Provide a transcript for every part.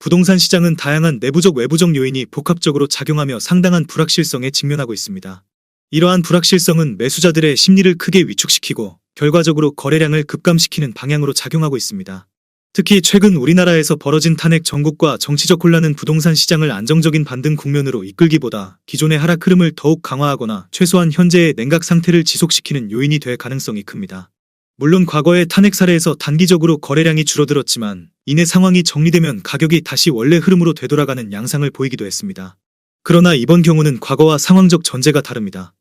부동산 시장은 다양한 내부적 외부적 요인이 복합적으로 작용하며 상당한 불확실성에 직면하고 있습니다. 이러한 불확실성은 매수자들의 심리를 크게 위축시키고 결과적으로 거래량을 급감시키는 방향으로 작용하고 있습니다. 특히 최근 우리나라에서 벌어진 탄핵 전국과 정치적 혼란은 부동산 시장을 안정적인 반등 국면으로 이끌기보다 기존의 하락 흐름을 더욱 강화하거나 최소한 현재의 냉각 상태를 지속시키는 요인이 될 가능성이 큽니다. 물론 과거의 탄핵 사례에서 단기적으로 거래량이 줄어들었지만 이내 상황이 정리되면 가격이 다시 원래 흐름으로 되돌아가는 양상을 보이기도 했습니다. 그러나 이번 경우는 과거와 상황적 전제가 다릅니다.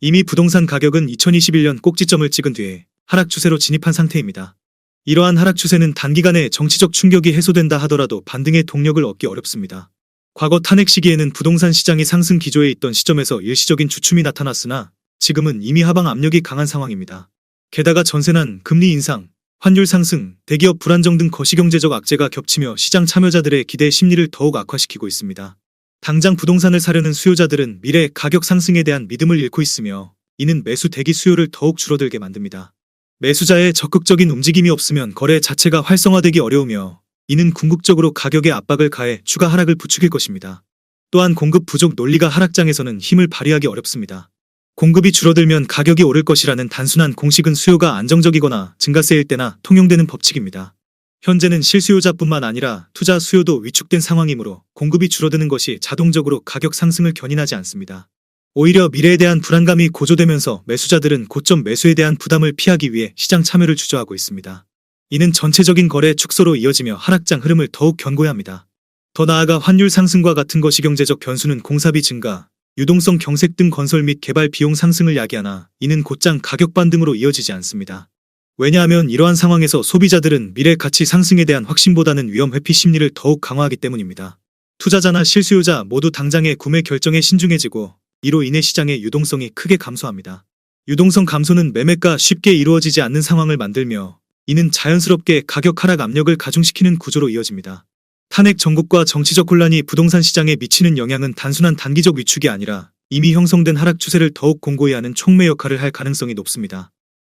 이미 부동산 가격은 2021년 꼭지점을 찍은 뒤에 하락 추세로 진입한 상태입니다. 이러한 하락 추세는 단기간에 정치적 충격이 해소된다 하더라도 반등의 동력을 얻기 어렵습니다. 과거 탄핵 시기에는 부동산 시장이 상승 기조에 있던 시점에서 일시적인 주춤이 나타났으나 지금은 이미 하방 압력이 강한 상황입니다. 게다가 전세난, 금리 인상, 환율 상승, 대기업 불안정 등 거시경제적 악재가 겹치며 시장 참여자들의 기대 심리를 더욱 악화시키고 있습니다. 당장 부동산을 사려는 수요자들은 미래 가격 상승에 대한 믿음을 잃고 있으며 이는 매수 대기 수요를 더욱 줄어들게 만듭니다. 매수자의 적극적인 움직임이 없으면 거래 자체가 활성화되기 어려우며 이는 궁극적으로 가격에 압박을 가해 추가 하락을 부추길 것입니다. 또한 공급 부족 논리가 하락장에서는 힘을 발휘하기 어렵습니다. 공급이 줄어들면 가격이 오를 것이라는 단순한 공식은 수요가 안정적이거나 증가세일 때나 통용되는 법칙입니다. 현재는 실수요자뿐만 아니라 투자 수요도 위축된 상황이므로 공급이 줄어드는 것이 자동적으로 가격 상승을 견인하지 않습니다. 오히려 미래에 대한 불안감이 고조되면서 매수자들은 고점 매수에 대한 부담을 피하기 위해 시장 참여를 주저하고 있습니다. 이는 전체적인 거래 축소로 이어지며 하락장 흐름을 더욱 견고히 합니다. 더 나아가 환율 상승과 같은 것이 경제적 변수는 공사비 증가, 유동성 경색 등 건설 및 개발 비용 상승을 야기하나 이는 곧장 가격 반등으로 이어지지 않습니다. 왜냐하면 이러한 상황에서 소비자들은 미래 가치 상승에 대한 확신보다는 위험 회피 심리를 더욱 강화하기 때문입니다. 투자자나 실수요자 모두 당장의 구매 결정에 신중해지고 이로 인해 시장의 유동성이 크게 감소합니다. 유동성 감소는 매매가 쉽게 이루어지지 않는 상황을 만들며 이는 자연스럽게 가격 하락 압력을 가중시키는 구조로 이어집니다. 탄핵 전국과 정치적 혼란이 부동산 시장에 미치는 영향은 단순한 단기적 위축이 아니라 이미 형성된 하락 추세를 더욱 공고히 하는 촉매 역할을 할 가능성이 높습니다.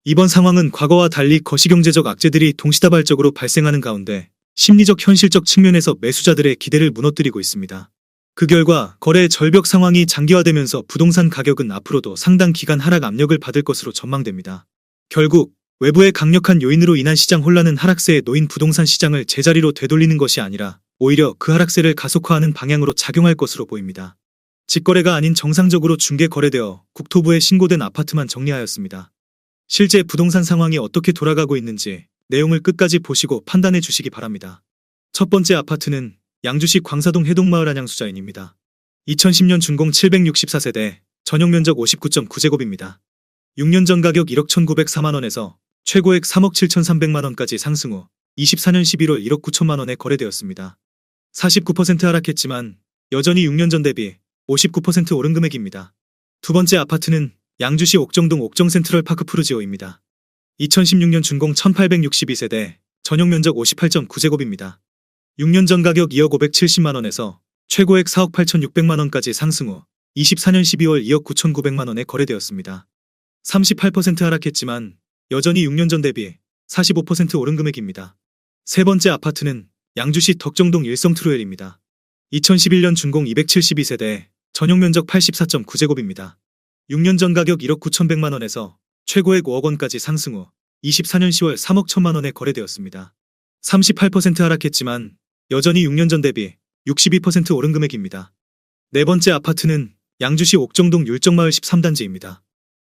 이번 상황은 과거와 달리 거시경제적 악재들이 동시다발적으로 발생하는 가운데 심리적 현실적 측면에서 매수자들의 기대를 무너뜨리고 있습니다. 그 결과 거래 절벽 상황이 장기화되면서 부동산 가격은 앞으로도 상당 기간 하락 압력을 받을 것으로 전망됩니다. 결국 외부의 강력한 요인으로 인한 시장 혼란은 하락세에 놓인 부동산 시장을 제자리로 되돌리는 것이 아니라 오히려 그 하락세를 가속화하는 방향으로 작용할 것으로 보입니다. 직거래가 아닌 정상적으로 중개 거래되어 국토부에 신고된 아파트만 정리하였습니다. 실제 부동산 상황이 어떻게 돌아가고 있는지 내용을 끝까지 보시고 판단해 주시기 바랍니다. 첫 번째 아파트는 양주시 광사동 해동마을 안양수자인입니다. 2010년 준공 764세대, 전용 면적 59.9제곱입니다. 6년 전 가격 1억 1,904만원에서 최고액 3억 7,300만 원까지 상승 후 24년 11월 1억 9천만 원에 거래되었습니다. 49% 하락했지만 여전히 6년 전 대비 59% 오른 금액입니다. 두 번째 아파트는 양주시 옥정동 옥정 센트럴 파크 푸르지오입니다. 2016년 준공 1862세대, 전용 면적 58.9제곱입니다. 6년 전 가격 2억 570만원에서 최고액 4억 8,600만원까지 상승 후 24년 12월 2억 9,900만원에 거래되었습니다. 38% 하락했지만 여전히 6년 전 대비 45% 오른 금액입니다. 세 번째 아파트는 양주시 덕정동 일성트루엘입니다. 2011년 준공 272세대, 전용 면적 84.9제곱입니다. 6년 전 가격 1억 9,100만 원에서 최고액 5억 원까지 상승 후 24년 10월 3억 1천만 원에 거래되었습니다. 38% 하락했지만 여전히 6년 전 대비 62% 오른 금액입니다. 네 번째 아파트는 양주시 옥정동 율정마을 13단지입니다.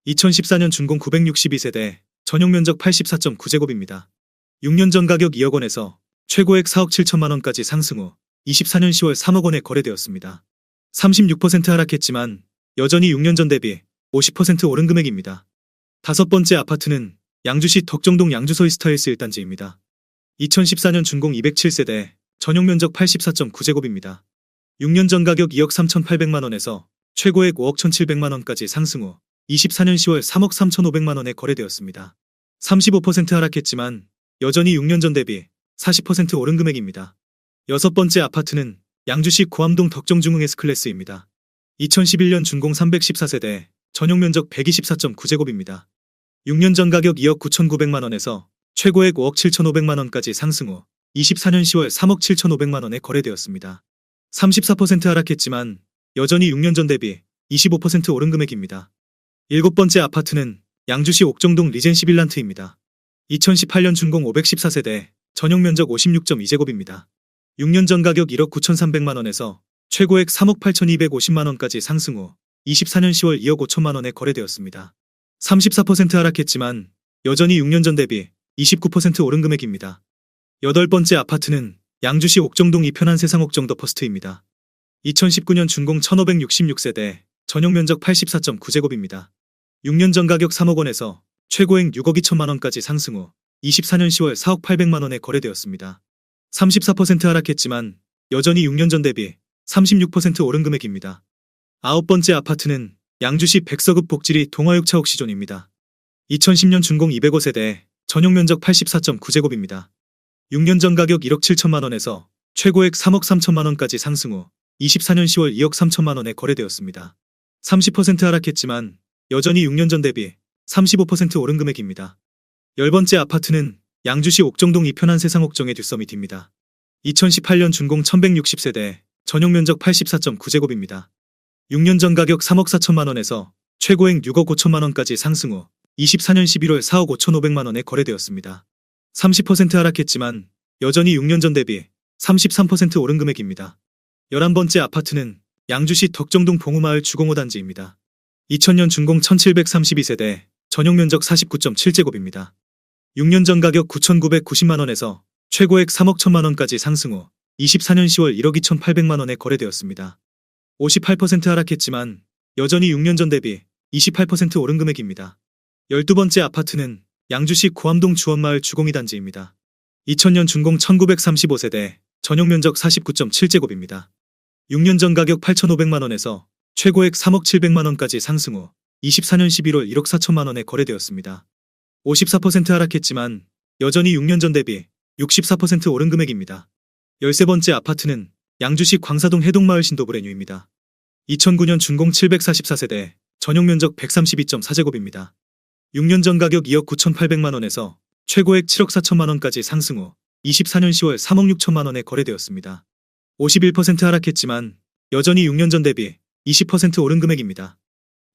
2014년 준공 962세대, 전용 면적 84.9제곱입니다. 6년 전 가격 2억 원에서 최고액 4억 7천만 원까지 상승 후 24년 10월 3억 원에 거래되었습니다. 36% 하락했지만 여전히 6년 전 대비 50% 오른 금액입니다. 다섯 번째 아파트는 양주시 덕정동 양주소이 스타일스 1단지입니다. 2014년 준공 207세대, 전용 면적 84.9제곱입니다. 6년 전 가격 2억 3,800만 원에서 최고액 5억 1,700만 원까지 상승 후 24년 10월 3억 3,500만 원에 거래되었습니다. 35% 하락했지만 여전히 6년 전 대비 40% 오른 금액입니다. 여섯 번째 아파트는 양주시 고암동 덕정중흥 S클래스입니다. 2011년 준공 314세대, 전용 면적 124.9제곱입니다. 6년 전 가격 2억 9,900만 원에서 최고액 5억 7,500만 원까지 상승 후 24년 10월 3억 7,500만 원에 거래되었습니다. 34% 하락했지만 여전히 6년 전 대비 25% 오른 금액입니다. 일곱 번째 아파트는 양주시 옥정동 리젠시 빌란트입니다. 2018년 준공 514세대, 전용 면적 56.2제곱입니다. 6년 전 가격 1억 9,300만 원에서 최고액 3억 8,250만 원까지 상승 후 24년 10월 2억 5천만 원에 거래되었습니다. 34% 하락했지만 여전히 6년 전 대비 29% 오른 금액입니다. 여덟 번째 아파트는 양주시 옥정동 이편한 세상 옥정 더 퍼스트입니다. 2019년 준공 1566세대, 전용 면적 84.9제곱입니다. 6년 전 가격 3억 원에서 최고액 6억 2천만 원까지 상승 후 24년 10월 4억 800만 원에 거래되었습니다. 34% 하락했지만 여전히 6년 전 대비 36% 오른 금액입니다. 아홉 번째 아파트는 양주시 백서급 복지리 동화육 차 옥 시존입니다. 2010년 준공 205세대, 전용 면적 84.9제곱입니다. 6년 전 가격 1억 7천만 원에서 최고액 3억 3천만 원까지 상승 후 24년 10월 2억 3천만 원에 거래되었습니다. 30% 하락했지만 여전히 6년 전 대비 35% 오른 금액입니다. 열 번째 아파트는 양주시 옥정동 이편한 세상 옥정의 뒷서밋입니다. 2018년 준공 1160세대, 전용 면적 84.9제곱입니다. 6년 전 가격 3억 4천만 원에서 최고액 6억 5천만 원까지 상승 후 24년 11월 4억 5천5백만 원에 거래되었습니다. 30% 하락했지만 여전히 6년 전 대비 33% 오른 금액입니다. 11번째 아파트는 양주시 덕정동 봉우마을 주공호 단지입니다. 2000년 준공 1732세대, 전용 면적 49.7제곱입니다. 6년 전 가격 9,990만 원에서 최고액 3억 1천만 원까지 상승 후 24년 10월 1억 2,800만 원에 거래되었습니다. 58% 하락했지만 여전히 6년 전 대비 28% 오른 금액입니다. 12번째 아파트는 양주시 고암동 주원마을 주공이 단지입니다. 2000년 준공 1935세대, 전용 면적 49.7제곱입니다. 6년 전 가격 8,500만 원에서 최고액 3억 700만 원까지 상승 후 24년 11월 1억 4천만 원에 거래되었습니다. 54% 하락했지만 여전히 6년 전 대비 64% 오른 금액입니다. 13번째 아파트는 양주시 광사동 해동마을 신도브레뉴입니다. 2009년 준공 744세대, 전용 면적 132.4제곱입니다. 6년 전 가격 2억 9,800만 원에서 최고액 7억 4천만 원까지 상승 후 24년 10월 3억 6천만 원에 거래되었습니다. 51% 하락했지만 여전히 6년 전 대비 20% 오른 금액입니다.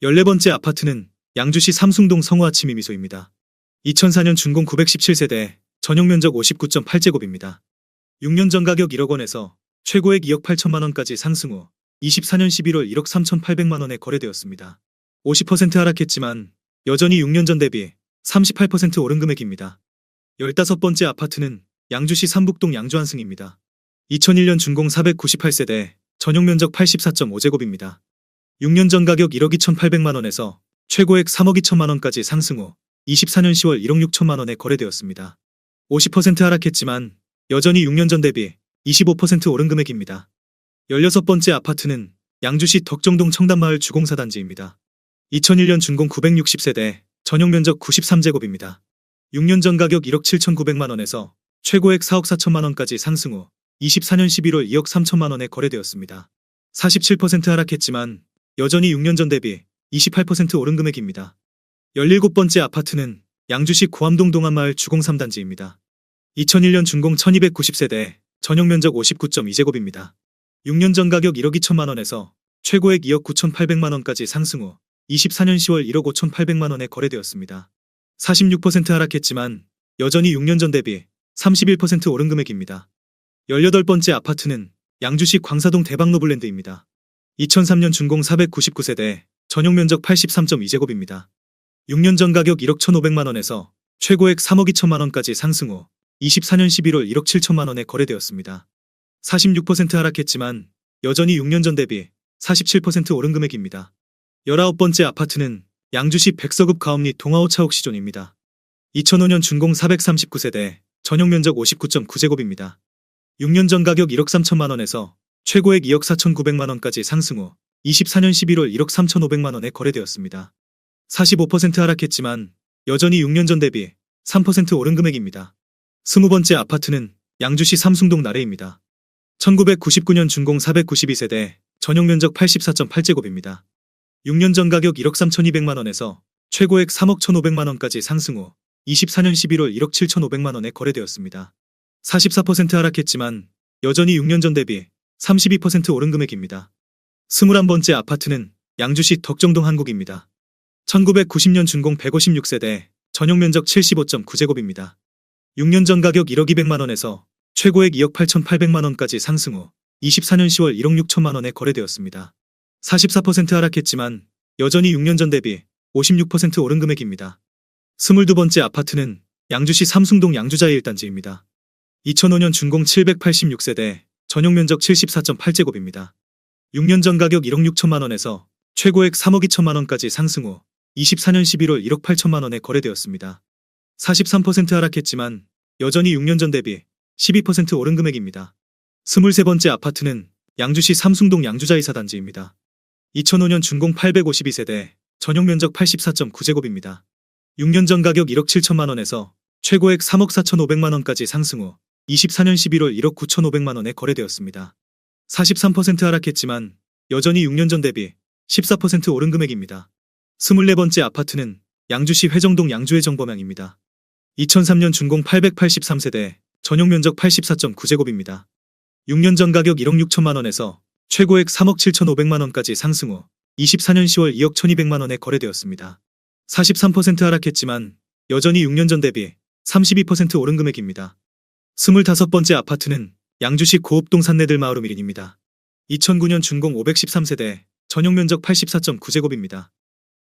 14번째 아파트는 양주시 삼숭동 성우아침 이 미소입니다. 2004년 준공 917세대, 전용 면적 59.8제곱입니다. 6년 전 가격 1억 원에서 최고액 2억 8천만 원까지 상승 후 24년 11월 1억 3,800만 원에 거래되었습니다. 50% 하락했지만 여전히 6년 전 대비 38% 오른 금액입니다. 15번째 아파트는 양주시 삼북동 양주한승입니다. 2001년 준공 498세대, 전용 면적 84.5제곱입니다. 6년 전 가격 1억 2,800만 원에서 최고액 3억 2천만 원까지 상승 후 24년 10월 1억 6천만 원에 거래되었습니다. 50% 하락했지만 여전히 6년 전 대비 25% 오른 금액입니다. 16번째 아파트는 양주시 덕정동 청담마을 주공사단지입니다. 2001년 준공 960세대, 전용 면적 93제곱입니다. 6년 전 가격 1억 7,900만 원에서 최고액 4억 4천만 원까지 상승 후 24년 11월 2억 3천만 원에 거래되었습니다. 47% 하락했지만 여전히 6년 전 대비 28% 오른 금액입니다. 17번째 아파트는 양주시 고암동 동안마을 주공 3단지입니다. 2001년 준공 1290세대, 전용 면적 59.2제곱입니다. 6년 전 가격 1억 2천만 원에서 최고액 2억 9,800만 원까지 상승 후 24년 10월 1억 5,800만 원에 거래되었습니다. 46% 하락했지만 여전히 6년 전 대비 31% 오른 금액입니다. 18번째 아파트는 양주시 광사동 대박노블랜드입니다. 2003년 준공 499세대, 전용 면적 83.2제곱입니다. 6년 전 가격 1억 1,500만 원에서 최고액 3억 2천만 원까지 상승 후 24년 11월 1억 7천만 원에 거래되었습니다. 46% 하락했지만 여전히 6년 전 대비 47% 오른 금액입니다. 19번째 아파트는 양주시 백서급 가업리 동아오차 옥 시존입니다. 2005년 준공 439세대, 전용 면적 59.9제곱입니다. 6년 전 가격 1억 3천만 원에서 최고액 2억 4,900만 원까지 상승 후 24년 11월 1억 3,500만 원에 거래되었습니다. 45% 하락했지만 여전히 6년 전 대비 3% 오른 금액입니다. 20번째 아파트는 양주시 삼숭동 나래입니다. 1999년 준공 492세대, 전용 면적 84.8제곱입니다. 6년 전 가격 1억 3,200만 원에서 최고액 3억 1,500만 원까지 상승 후 24년 11월 1억 7,500만 원에 거래되었습니다. 44% 하락했지만 여전히 6년 전 대비 32% 오른 금액입니다. 21번째 아파트는 양주시 덕정동 한국입니다. 1990년 준공 156세대, 전용 면적 75.9제곱입니다. 6년 전 가격 1억 200만 원에서 최고액 2억 8,800만 원까지 상승 후 24년 10월 1억 6천만 원에 거래되었습니다. 44% 하락했지만 여전히 6년 전 대비 56% 오른 금액입니다. 22번째 아파트는 양주시 삼숭동 양주자의 1단지입니다. 2005년 준공 786세대, 전용 면적 74.8제곱입니다. 6년 전 가격 1억 6천만 원에서 최고액 3억 2천만 원까지 상승 후 24년 11월 1억 8천만 원에 거래되었습니다. 43% 하락했지만 여전히 6년 전 대비 12% 오른 금액입니다. 23번째 아파트는 양주시 삼숭동 양주자이사 단지입니다. 2005년 준공 852세대, 전용 면적 84.9제곱입니다. 6년 전 가격 1억 7천만 원에서 최고액 3억 4천 5백만 원까지 상승 후 24년 11월 1억 9천5백만 원에 거래되었습니다. 43% 하락했지만 여전히 6년 전 대비 14% 오른 금액입니다. 24번째 아파트는 양주시 회정동 양주의 정범양입니다. 2003년 준공 883세대, 전용 면적 84.9제곱입니다. 6년 전 가격 1억 6천만 원에서 최고액 3억 7천5백만 원까지 상승 후 24년 10월 2억 1200만 원에 거래되었습니다. 43% 하락했지만 여전히 6년 전 대비 32% 오른 금액입니다. 25번째 아파트는 양주시 고읍동 산내들 마을 우미린입니다. 2009년 준공 513세대, 전용 면적 84.9제곱입니다.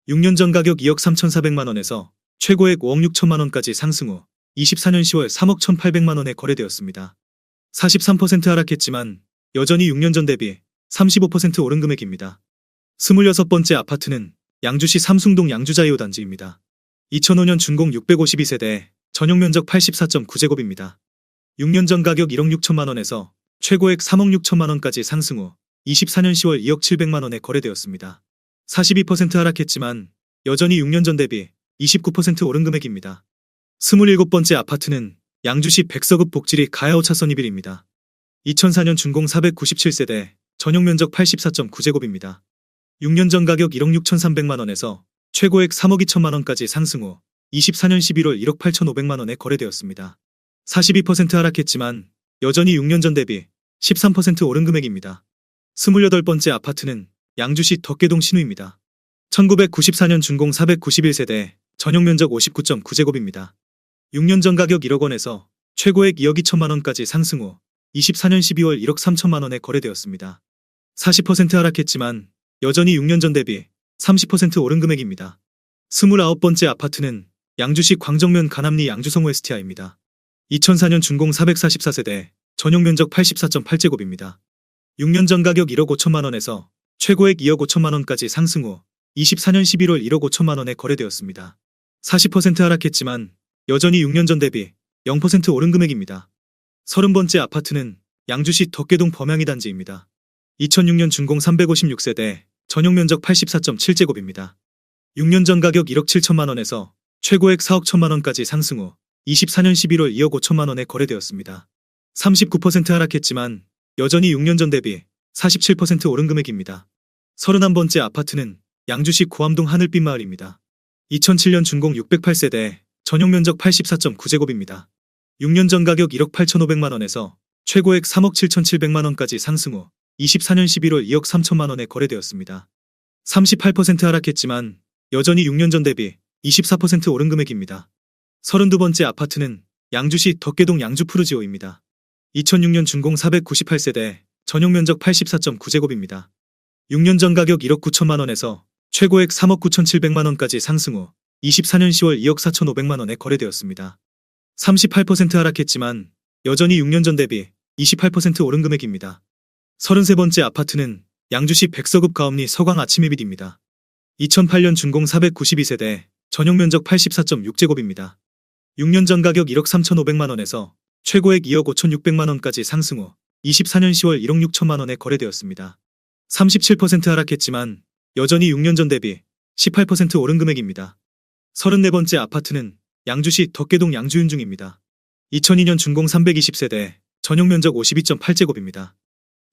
6년 전 가격 2억 3,400만 원에서 최고액 5억 6천만 원까지 상승 후 24년 10월 3억 1,800만 원에 거래되었습니다. 43% 하락했지만 여전히 6년 전 대비 35% 오른 금액입니다. 26번째 아파트는 양주시 삼숭동 양주자이오 단지입니다. 2005년 준공 652세대, 전용 면적 84.9제곱입니다. 6년 전 가격 1억 6천만 원에서 최고액 3억 6천만 원까지 상승 후 24년 10월 2억 7백만 원에 거래되었습니다. 42% 하락했지만 여전히 6년 전 대비 29% 오른 금액입니다. 27번째 아파트는 양주시 백서급 복지리 가야오 차선 이빌입니다. 2004년 준공 497세대, 전용 면적 84.9제곱입니다. 6년 전 가격 1억 6천3백만 원에서 최고액 3억 2천만 원까지 상승 후 24년 11월 1억 8천5백만 원에 거래되었습니다. 42% 하락했지만 여전히 6년 전 대비 13% 오른 금액입니다. 28번째 아파트는 양주시 덕계동 신우입니다. 1994년 준공 491세대, 전용 면적 59.9제곱입니다. 6년 전 가격 1억 원에서 최고액 2억 2천만 원까지 상승 후 24년 12월 1억 3천만 원에 거래되었습니다. 40% 하락했지만 여전히 6년 전 대비 30% 오른 금액입니다. 29번째 아파트는 양주시 광정면 가남리 양주성호 STI입니다. 2004년 준공 444세대, 전용 면적 84.8제곱입니다. 6년 전 가격 1억 5천만 원에서 최고액 2억 5천만 원까지 상승 후 24년 11월 1억 5천만 원에 거래되었습니다. 40% 하락했지만 여전히 6년 전 대비 0% 오른 금액입니다. 30번째 아파트는 양주시 덕계동 범양이 단지입니다. 2006년 준공 356세대, 전용 면적 84.7제곱입니다. 6년 전 가격 1억 7천만 원에서 최고액 4억 1천만 원까지 상승 후 24년 11월 2억 5천만 원에 거래되었습니다. 39% 하락했지만 여전히 6년 전 대비 47% 오른 금액입니다. 31번째 아파트는 양주시 고암동 하늘빛 마을입니다. 2007년 준공 608세대, 전용 면적 84.9제곱입니다. 6년 전 가격 1억 8,500만 원에서 최고액 3억 7,700만 원까지 상승 후 24년 11월 2억 3천만 원에 거래되었습니다. 38% 하락했지만 여전히 6년 전 대비 24% 오른 금액입니다. 32번째 아파트는 양주시 덕계동 양주푸르지오입니다. 2006년 준공 498세대, 전용 면적 84.9제곱입니다. 6년 전 가격 1억 9천만 원에서 최고액 3억 9천7백만 원까지 상승 후 24년 10월 2억 4천5백만 원에 거래되었습니다. 38% 하락했지만 여전히 6년 전 대비 28% 오른 금액입니다. 33번째 아파트는 양주시 백서급 가업리 서광 아침이빌입니다. 2008년 준공 492세대, 전용 면적 84.6제곱입니다. 6년 전 가격 1억 3천5백만 원에서 최고액 2억 5천6백만 원까지 상승 후 24년 10월 1억 6천만 원에 거래되었습니다. 37% 하락했지만 여전히 6년 전 대비 18% 오른 금액입니다. 34번째 아파트는 양주시 덕계동 양주윤중입니다. 2002년 준공 320세대, 전용 면적 52.8제곱입니다.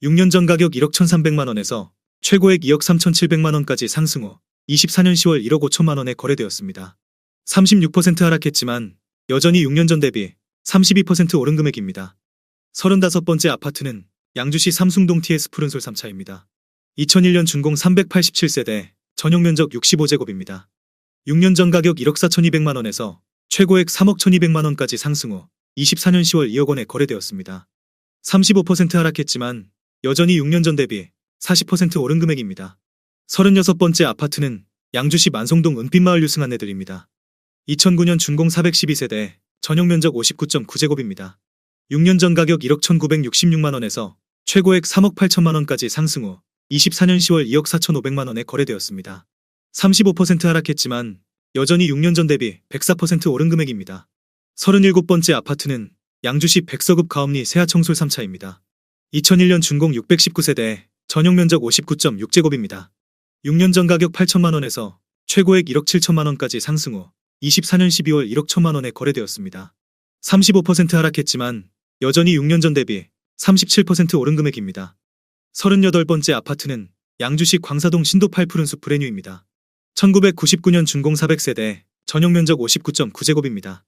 6년 전 가격 1억 1,300만 원에서 최고액 2억 3,700만 원까지 상승 후 24년 10월 1억 5천만 원에 거래되었습니다. 36% 하락했지만 여전히 6년 전 대비 32% 오른 금액입니다. 35번째 아파트는 양주시 삼숭동 TS 푸른솔 3차입니다. 2001년 준공 387세대, 전용 면적 65제곱입니다. 6년 전 가격 1억 4,200만 원에서 최고액 3억 1,200만 원까지 상승 후 24년 10월 2억 원에 거래되었습니다. 35% 하락했지만 여전히 6년 전 대비 40% 오른 금액입니다. 36번째 아파트는 양주시 만송동 은빛마을 유승 안내드립니다. 2009년 준공 412세대, 전용 면적 59.9제곱입니다. 6년 전 가격 1억 1,966만 원에서 최고액 3억 8천만 원까지 상승 후 24년 10월 2억 4,500만 원에 거래되었습니다. 35% 하락했지만 여전히 6년 전 대비 104% 오른 금액입니다. 37번째 아파트는 양주시 백서급 가업리 세아청솔 3차입니다. 2001년 준공 619세대, 전용 면적 59.6제곱입니다. 6년 전 가격 8천만 원에서 최고액 1억 7천만 원까지 상승 후 24년 12월 1억 1천만 원에 거래되었습니다. 35% 하락했지만 여전히 6년 전 대비 37% 오른 금액입니다. 38번째 아파트는 양주시 광사동 신도 8푸른숲 브레뉴입니다. 1999년 준공 400세대, 전용 면적 59.9제곱입니다.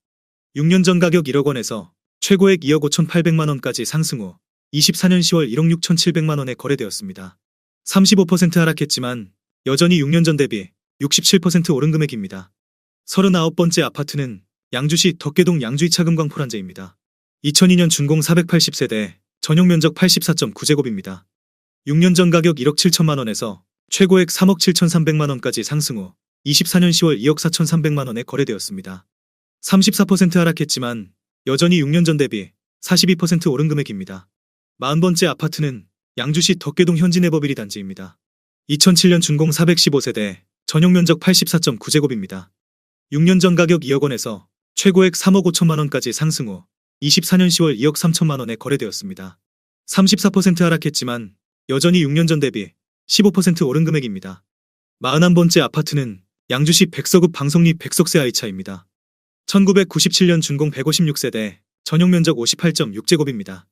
6년 전 가격 1억 원에서 최고액 2억 5,800만 원까지 상승 후 24년 10월 1억 6,700만 원에 거래되었습니다. 35% 하락했지만 여전히 6년 전 대비 67% 오른 금액입니다. 39번째 아파트는 양주시 덕계동 양주이 차금광 포란제입니다. 2002년 준공 480세대, 전용 면적 84.9제곱입니다. 6년 전 가격 1억 7천만 원에서 최고액 3억 7,300만 원까지 상승 후 24년 10월 2억 4,300만 원에 거래되었습니다. 34% 하락했지만 여전히 6년 전 대비 42% 오른 금액입니다. 40번째 아파트는 양주시 덕계동 현진해버비리 단지입니다. 2007년 준공 415세대, 전용 면적 84.9제곱입니다. 6년 전 가격 2억 원에서 최고액 3억 5천만 원까지 상승 후 24년 10월 2억 3천만 원에 거래되었습니다. 34% 하락했지만 여전히 6년 전 대비 15% 오른 금액입니다. 41번째 아파트는 양주시 백서급 방성리 백석세 아이차입니다. 1997년 준공 156세대, 전용 면적 58.6제곱입니다.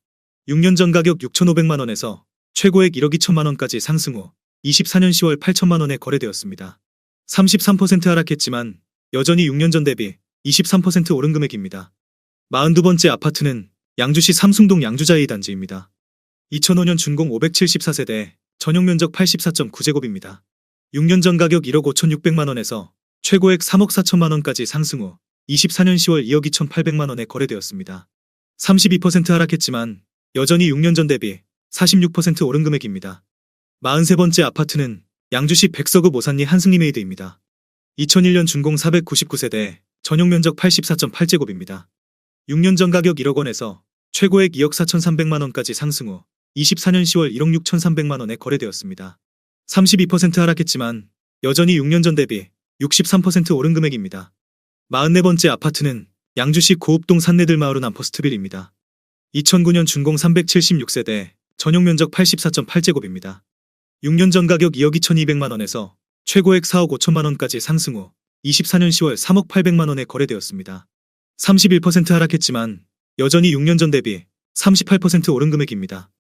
6년 전 가격 6,500만 원에서 최고액 1억 2천만 원까지 상승 후 24년 10월 8천만 원에 거래되었습니다. 33% 하락했지만 여전히 6년 전 대비 23% 오른 금액입니다. 42번째 아파트는 양주시 삼숭동 양주자이 단지입니다. 2005년 준공 574세대, 전용 면적 84.9제곱입니다. 6년 전 가격 1억 5,600만 원에서 최고액 3억 4천만 원까지 상승 후 24년 10월 2억 2,800만 원에 거래되었습니다. 32% 하락했지만 여전히 6년 전 대비 46% 오른 금액입니다. 43번째 아파트는 양주시 백서급 오산리 한승리메이드입니다. 2001년 준공 499세대, 전용 면적 84.8제곱입니다. 6년 전 가격 1억 원에서 최고액 2억 4,300만 원까지 상승 후 24년 10월 1억 6,300만 원에 거래되었습니다. 32% 하락했지만 여전히 6년 전 대비 63% 오른 금액입니다. 44번째 아파트는 양주시 고읍동 산내들 마을은 암퍼스트빌입니다. 2009년 준공 376세대, 전용 면적 84.8제곱입니다. 6년 전 가격 2억 2,200만 원에서 최고액 4억 5천만 원까지 상승 후 24년 10월 3억 800만 원에 거래되었습니다. 31% 하락했지만 여전히 6년 전 대비 38% 오른 금액입니다.